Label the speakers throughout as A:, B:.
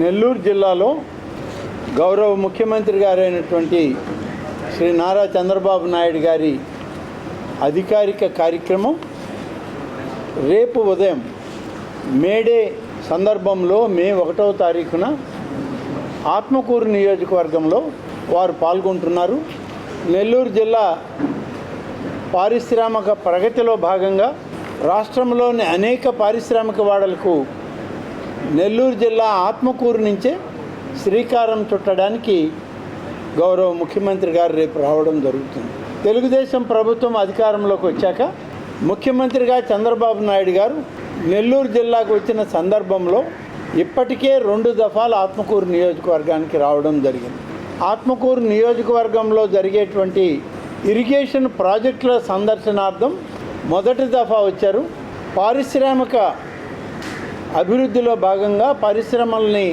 A: Nellore జిల్లాలో గౌరవ ముఖ్యమంత్రి గారైనటువంటి శ్రీ నారా చంద్రబాబు నాయుడు గారి అధికారిక కార్యక్రమం రేపు ఉదయం మేడే సందర్భంలో మే ఒకటవ తారీఖున ఆత్మకూరు నియోజకవర్గంలో వారు పాల్గొంటున్నారు. నెల్లూరు జిల్లా పారిశ్రామిక ప్రగతిలో భాగంగా రాష్ట్రంలోని అనేక పారిశ్రామిక వాడలకు నెల్లూరు జిల్లా ఆత్మకూరు నుంచే శ్రీకారం చుట్టడానికి గౌరవ ముఖ్యమంత్రి గారు రేపు రావడం జరుగుతుంది. తెలుగుదేశం ప్రభుత్వం అధికారంలోకి వచ్చాక ముఖ్యమంత్రిగా చంద్రబాబు నాయుడు గారు నెల్లూరు జిల్లాకు వచ్చిన సందర్భంలో ఇప్పటికే రెండు దఫాలు ఆత్మకూరు నియోజకవర్గానికి రావడం జరిగింది. ఆత్మకూరు నియోజకవర్గంలో జరిగేటువంటి ఇరిగేషన్ ప్రాజెక్టుల సందర్శనార్థం మొదటి దఫా వచ్చారు. పారిశ్రామిక అభివృద్ధిలో భాగంగా పరిశ్రమల్ని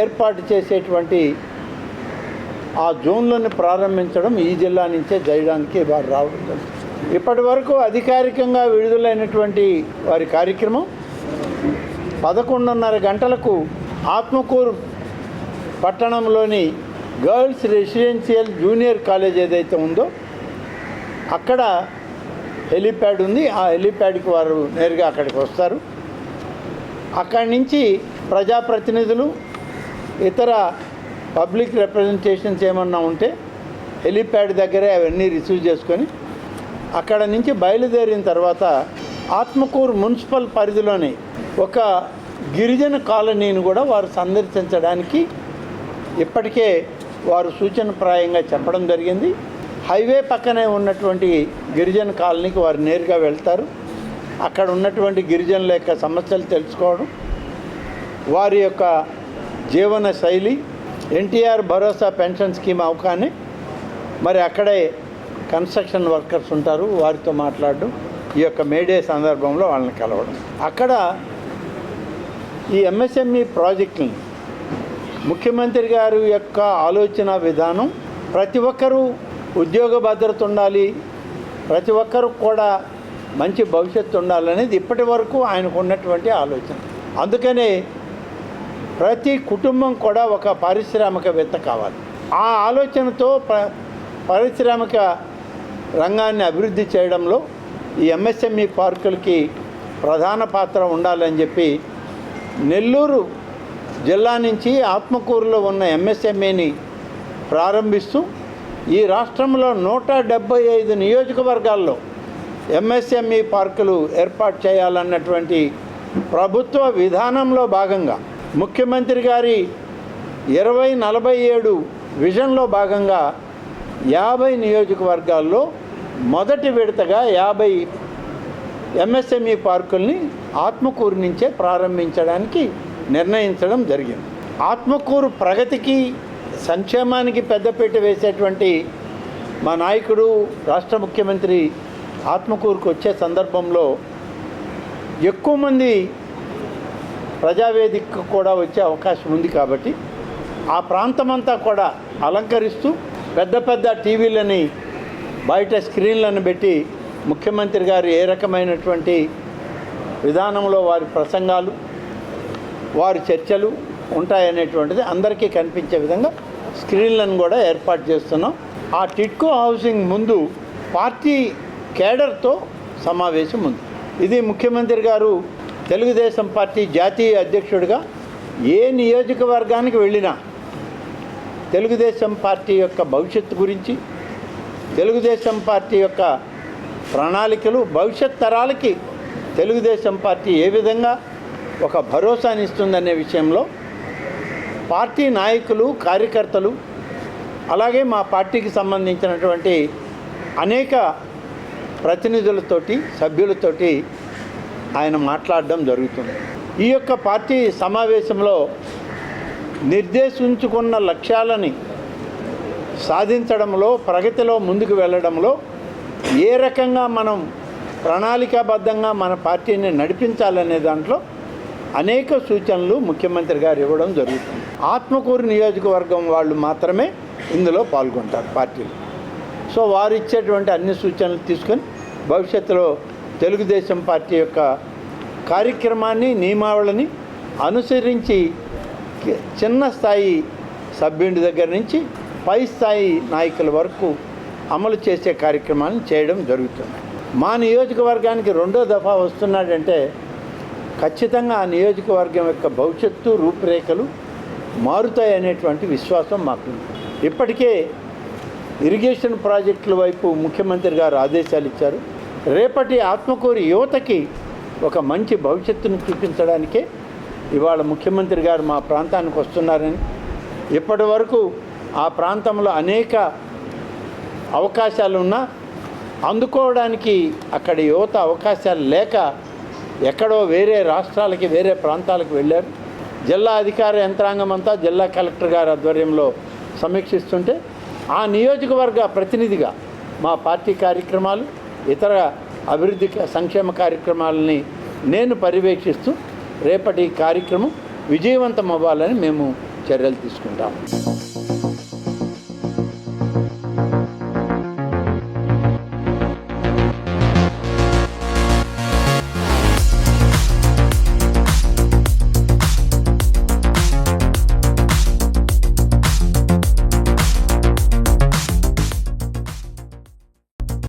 A: ఏర్పాటు చేసేటువంటి ఆ జోన్లను ప్రారంభించడం ఈ జిల్లా నుంచే చేయడానికి వారు రావడం ఇప్పటి వరకు అధికారికంగా విడుదలైనటువంటి వారి కార్యక్రమం పదకొండున్నర గంటలకు ఆత్మకూరు పట్టణంలోని గర్ల్స్ రెసిడెన్షియల్ జూనియర్ కాలేజ్ ఏదైతే ఉందో అక్కడ హెలీప్యాడ్ ఉంది. ఆ హెలీప్యాడ్కి వారు నేరుగా అక్కడికి వస్తారు. అక్కడి నుంచి ప్రజాప్రతినిధులు ఇతర పబ్లిక్ రిప్రజెంటేషన్స్ ఏమన్నా ఉంటే హెలీప్యాడ్ దగ్గరే అవన్నీ రిసీవ్ చేసుకొని అక్కడ నుంచి బయలుదేరిన తర్వాత ఆత్మకూరు మున్సిపల్ పరిధిలోని ఒక గిరిజన కాలనీని కూడా వారు సందర్శించడానికి ఇప్పటికే వారు సూచనప్రాయంగా చెప్పడం జరిగింది. హైవే పక్కనే ఉన్నటువంటి గిరిజన కాలనీకి వారు నేరుగా వెళ్తారు. అక్కడ ఉన్నటువంటి గిరిజనుల యొక్క సమస్యలు తెలుసుకోవడం వారి యొక్క జీవన శైలి ఎన్టీఆర్ భరోసా పెన్షన్ స్కీమ్ అవకానే మరి అక్కడే కన్స్ట్రక్షన్ వర్కర్స్ ఉంటారు వారితో మాట్లాడడం ఈ యొక్క మేడే సందర్భంలో వాళ్ళని కలవడం. అక్కడ ఈ ఎంఎస్ఎంఈ ప్రాజెక్టులను ముఖ్యమంత్రి గారి యొక్క ఆలోచన విధానం ప్రతి ఒక్కరూ ఉద్యోగ భద్రత ఉండాలి ప్రతి ఒక్కరు కూడా మంచి భవిష్యత్తు ఉండాలనేది ఇప్పటి వరకు ఆయనకు ఉన్నటువంటి ఆలోచన. అందుకనే ప్రతి కుటుంబం కూడా ఒక పారిశ్రామికవేత్త కావాలి. ఆ ఆలోచనతో ప పారిశ్రామిక రంగాన్ని అభివృద్ధి చేయడంలో ఈ ఎంఎస్ఎంఈ పార్కులకి ప్రధాన పాత్ర ఉండాలని చెప్పి నెల్లూరు జిల్లా నుంచి ఆత్మకూరులో ఉన్న ఎంఎస్ఎంఈని ప్రారంభిస్తూ ఈ రాష్ట్రంలో నూట డెబ్బై ఐదు నియోజకవర్గాల్లో ఎంఎస్ఎంఈ పార్కులు ఏర్పాటు చేయాలన్నటువంటి ప్రభుత్వ విధానంలో భాగంగా ముఖ్యమంత్రి గారి ఇరవై నలభై ఏడు విజన్లో భాగంగా యాభై నియోజకవర్గాల్లో మొదటి విడతగా యాభై ఎంఎస్ఎంఈ పార్కుల్ని ఆత్మకూరు నుంచే ప్రారంభించడానికి నిర్ణయించడం జరిగింది. ఆత్మకూరు ప్రగతికి సంక్షేమానికి పెద్దపీట వేసేటువంటి మా నాయకుడు రాష్ట్ర ముఖ్యమంత్రి ఆత్మకూరుకు వచ్చే సందర్భంలో ఎక్కువ మంది ప్రజావేదికకు కూడా వచ్చే అవకాశం ఉంది కాబట్టి ఆ ప్రాంతమంతా కూడా అలంకరిస్తూ పెద్ద పెద్ద టీవీలని బయట స్క్రీన్లను పెట్టి ముఖ్యమంత్రి గారు ఏ రకమైనటువంటి విధానంలో వారి ప్రసంగాలు వారి చర్చలు ఉంటాయనేటువంటిది అందరికీ కనిపించే విధంగా స్క్రీన్లను కూడా ఏర్పాటు చేస్తున్నాం. ఆ టిట్కో హౌసింగ్ ముందు పార్టీ కేడర్తో సమావేశం ఉంది. ఇది ముఖ్యమంత్రి గారు తెలుగుదేశం పార్టీ జాతీయ అధ్యక్షుడిగా ఏ నియోజకవర్గానికి వెళ్ళినా తెలుగుదేశం పార్టీ యొక్క భవిష్యత్తు గురించి తెలుగుదేశం పార్టీ యొక్క ప్రణాళికలు భవిష్యత్ తరాలకి తెలుగుదేశం పార్టీ ఏ విధంగా ఒక భరోసాని ఇస్తుందనే విషయంలో పార్టీ నాయకులు కార్యకర్తలు అలాగే మా పార్టీకి సంబంధించినటువంటి అనేక ప్రతినిధులతోటి సభ్యులతోటి ఆయన మాట్లాడడం జరుగుతుంది. ఈ యొక్క పార్టీ సమావేశంలో నిర్దేశించుకున్న లక్ష్యాలని సాధించడంలో ప్రగతిలో ముందుకు వెళ్ళడంలో ఏ రకంగా మనం ప్రణాళికాబద్ధంగా మన పార్టీని నడిపించాలనే దాంట్లో అనేక సూచనలు ముఖ్యమంత్రి గారు ఇవ్వడం జరుగుతుంది. ఆత్మకూరు నియోజకవర్గం వాళ్ళు మాత్రమే ఇందులో పాల్గొంటారు పార్టీలు. సో వారు ఇచ్చేటువంటి అన్ని సూచనలు తీసుకొని భవిష్యత్తులో తెలుగుదేశం పార్టీ యొక్క కార్యక్రమాన్ని నియమావళిని అనుసరించి చిన్న స్థాయి సభ్యుడి దగ్గర నుంచి పై స్థాయి నాయకుల వరకు అమలు చేసే కార్యక్రమాన్ని చేయడం జరుగుతుంది. మా నియోజకవర్గానికి రెండో దఫా వస్తున్నాడంటే ఖచ్చితంగా ఆ నియోజకవర్గం యొక్క భవిష్యత్తు రూపురేఖలు మారుతాయి అనేటువంటి విశ్వాసం మాకు ఇప్పటికే ఇరిగేషన్ ప్రాజెక్టుల వైపు ముఖ్యమంత్రి గారు ఆదేశాలు ఇచ్చారు. రేపటి ఆత్మకూరు యువతకి ఒక మంచి భవిష్యత్తును చూపించడానికే ఇవాళ ముఖ్యమంత్రి గారు మా ప్రాంతానికి వస్తున్నారని ఇప్పటి వరకు ఆ ప్రాంతంలో అనేక అవకాశాలు ఉన్నా అందుకోవడానికి అక్కడ యువత అవకాశాలు లేక ఎక్కడో వేరే రాష్ట్రాలకి వేరే ప్రాంతాలకు వెళ్ళారు. జిల్లా అధికార యంత్రాంగం అంతా జిల్లా కలెక్టర్ గారి ఆధ్వర్యంలో సమీక్షిస్తుంటే ఆ నియోజకవర్గ ప్రతినిధిగా మా పార్టీ కార్యక్రమాలు ఇతర అభివృద్ధి సంక్షేమ కార్యక్రమాలని నేను పర్యవేక్షిస్తూ రేపటి కార్యక్రమం విజయవంతం అవ్వాలని మేము చర్యలు తీసుకుంటాము.